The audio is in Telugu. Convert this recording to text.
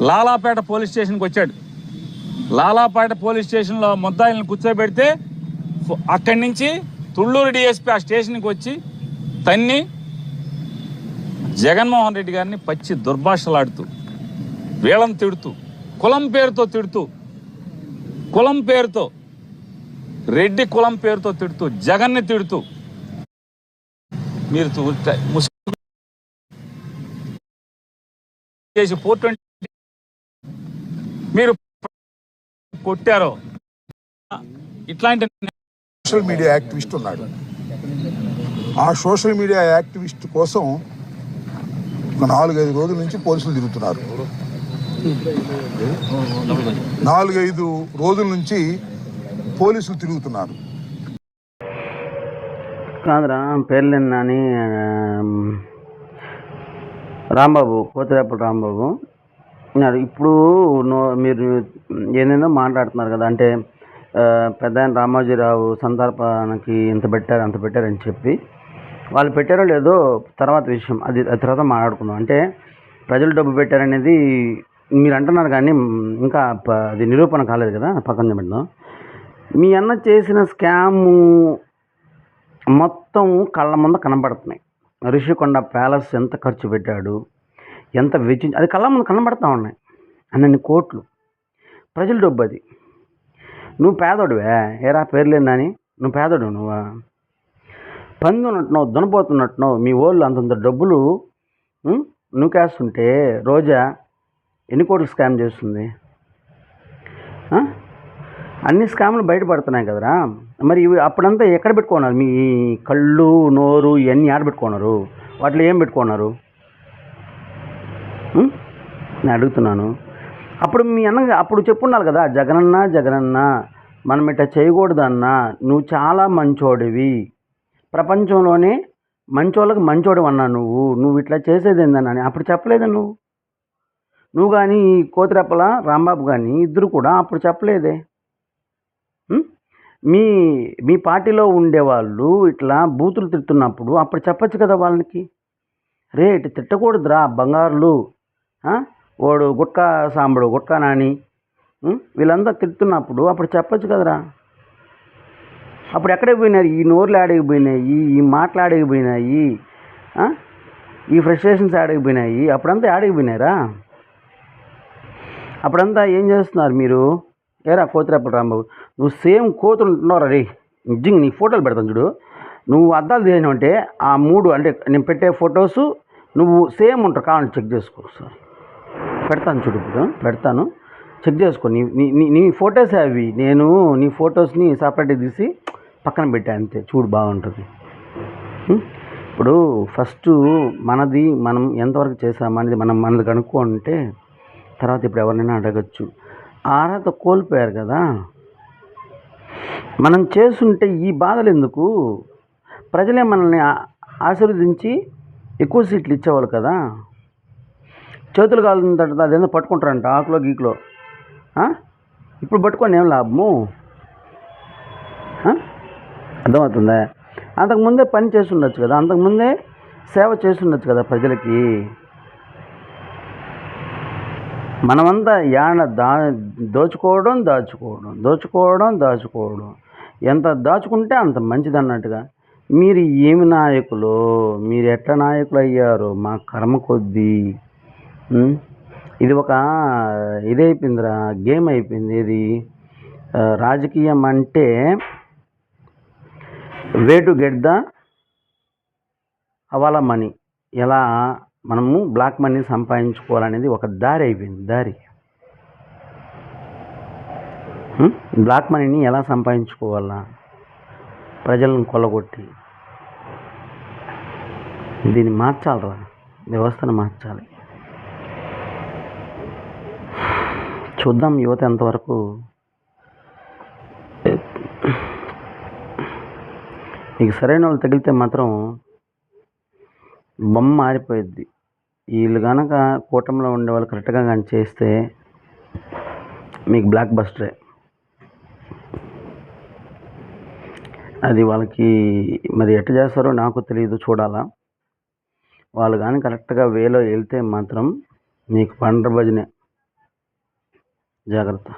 లాలాపేట. పోలీస్ స్టేషన్కి వచ్చాడు. లాలాపేట పోలీస్ స్టేషన్లో ముద్దాయిలను కూర్చోబెడితే అక్కడి నుంచి తుళ్ళూరు డిఎస్పీ ఆ స్టేషన్కి వచ్చి తన్ని జగన్మోహన్ రెడ్డి గారిని పచ్చి దుర్భాషలాడుతూ వీళ్ళని తిడుతూ కులం పేరుతో తిడుతూ కులం పేరుతో రెడ్డి కులం పేరుతో తిడుతూ జగన్ని తిడుతూ మీరు తు- చేసి ఫోర్ ట్వంటీ మీరు కొట్టారో? ఇట్లాంటి సోషల్ మీడియా యాక్టివిస్ట్ ఉన్నాడు. ఆ సోషల్ మీడియా యాక్టివిస్ట్ కోసం ఒక నాలుగైదు రోజుల నుంచి పోలీసులు తిరుగుతున్నారు. నాలుగైదు రోజుల నుంచి పోలీసులు తిరుగుతున్నారు. కాదురా పేర్లేని నాని? రాంబాబు కోతిరేపల్లి రాంబాబు ఇప్పుడు నో- మీరు ఏందేందో మాట్లాడుతున్నారు కదా అంటే ఆ, పెద్ద రామోజీరావు సందర్భానికి ఇంత పెట్టారు అంత పెట్టారని చెప్పి. వాళ్ళు పెట్టారో లేదో తర్వాత విషయం అది తర్వాత మాట్లాడుకుందాం. అంటే ప్రజలు డబ్బు పెట్టారనేది మీరు అంటున్నారు కానీ ఇంకా అది నిరూపణ కాలేదు కదా పక్కన పెడదాం మీ అన్న చేసిన స్కాము మొత్తం కళ్ళ ముందు కనబడుతున్నాయి. ఋషికొండ ప్యాలెస్ ఎంత ఖర్చు పెట్టాడు? ఎంత వెచ్చించి అది కళ్ళ ముందు కనబడతా ఉన్నాయి. అన్నన్ని కోట్లు. ప్రజల డబ్బు అది. నువ్వు పేదోడువే. ఏరా పేర్లేనని నువ్వు పేదోడు నువ్వా? పంది ఉన్నట్టున్నావు దునపోతున్నట్టున్నావు మీ వాళ్ళు అంతంత డబ్బులు ఉం, నూకేస్తుంటే రోజా ఎన్ని కోట్లు స్కామ్ చేస్తుంది? అన్ని స్కామ్లు బయటపడుతున్నాయి కదరా. మరి ఇవి అప్పుడంతా ఎక్కడ పెట్టుకున్నారు? మీ కళ్ళు నోరు ఇవన్నీ ఆడ పెట్టుకున్నారు? వాటిలో ఏం పెట్టుకున్నారు? నేను అడుగుతున్నాను. అప్పుడు మీ అన్న అప్పుడు చెప్పున్నారు కదా జగనన్న జగనన్న మనం ఇట్లా చేయకూడదన్నా నువ్వు చాలా మంచోడివి. ప్రపంచంలోనే మంచోళ్ళకి మంచోడు అన్నా నువ్వు. నువ్వు ఇట్లా చేసేది ఏందని అప్పుడు చెప్పలేదు నువ్వు? నువ్వు కానీ కోతిరెప్పల రాంబాబు కానీ ఇద్దరు కూడా అప్పుడు చెప్పలేదే. మీ మీ పార్టీలో ఉండేవాళ్ళు ఇట్లా బూతులు తిడుతున్నప్పుడు అప్పుడు చెప్పచ్చు కదా వాళ్ళకి? రే ఇటు తిట్టకూడదురా బంగారులు. వాడు గుట్కా సాంబడు గుట్కా నాని. వీళ్ళంతా తిడుతున్నప్పుడు అప్పుడు చెప్పచ్చు కదరా? అప్పుడు ఎక్కడికి పోయినారు? ఈ నోర్లు ఆడికి పోయినాయి? ఈ మాటలు ఆడికి పోయినాయి? ఈ ఫ్రస్ట్రేషన్స్ ఆడికి పోయినాయి? అప్పుడంతా ఆడికి పోయినారా అప్పుడంతా ఏం చేస్తున్నారు మీరు? ఏరా కోతిరేపల్లి రాంబాబు. నువ్వు సేమ్ కోతులు ఉంటున్నావు రే. నిజంగా నీ ఫోటోలు పెడతాను చూడు. నువ్వు అద్దాలు తీయను అంటే ఆ మూడు అంటే నేను పెట్టే ఫొటోస్ నువ్వు సేమ్ ఉంటావు. కావాలని చెక్ చేసుకో సార్ పెడతాను చూడు ఇప్పుడు. పెడతాను. చెక్ చేసుకో. నీ నీ నీ- ఫొటోస్ అవి. నేను నీ ఫొటోస్ని సపరేట్గా తీసి పక్కన పెట్టా అంతే. చూడు బాగుంటుంది. ఇప్పుడు ఫస్ట్ మనది మనం ఎంతవరకు చేసామనేది మనం మనది కనుక్కుంటే తర్వాత ఇప్పుడు ఎవరినైనా అడగచ్చు. ఆరాత కోల్పోయారు కదా. మనం చేస్తుంటే ఈ బాధలు ఎందుకు ప్రజలే మనల్ని ఆశీర్వదించి ఎక్కువ సీట్లు ఇచ్చేవాళ్ళు కదా? చేతులు కాలుతుందంట అదేందో పట్టుకుంటారంట ఆకులో గీకులో. ఇప్పుడు పట్టుకొని ఏం లాభము? అర్థమవుతుందా? అంతకుముందే పని చేసి ఉండొచ్చు కదా అంతకుముందే సేవ చేసి ఉండొచ్చు కదా ప్రజలకి. మనమంతా యాన దా దోచుకోవడం దాచుకోవడం దోచుకోవడం దాచుకోవడం. ఎంత దాచుకుంటే అంత మంచిది అన్నట్టుగా. మీరు ఏమి నాయకులు? మీరు ఎట్లా నాయకులు అయ్యారు? మా కర్మ కొద్దీ. ఇది ఒక ఇది అయిపోయిందిరా గేమ్ అయిపోయింది ఇది. రాజకీయం అంటే way to get the hawala money. ఎలా మనము బ్లాక్ మనీ సంపాదించుకోవాలనేది ఒక దారి అయిపోయింది దారి. బ్లాక్ మనీని ఎలా సంపాదించుకోవాలా? ప్రజలను కొల్లగొట్టి. దీన్ని మార్చాలరా? వ్యవస్థను మార్చాలి. చూద్దాం యువత ఎంతవరకు మీకు సరైన వాళ్ళు తగిలితే మాత్రం బొమ్మ మారిపోయిద్ది. వీళ్ళు కనుక కూటమిలో ఉండే వాళ్ళు కరెక్ట్గా కానీ చేస్తే మీకు బ్లాక్ బస్టరే. అది వాళ్ళకి మరి ఎట్ట చేస్తారో నాకు తెలియదు చూడాలా. వాళ్ళు కానీ కరెక్ట్గా వేలో వెళ్తే మాత్రం నీకు పండ్ర భజనే జాగ్రత్త.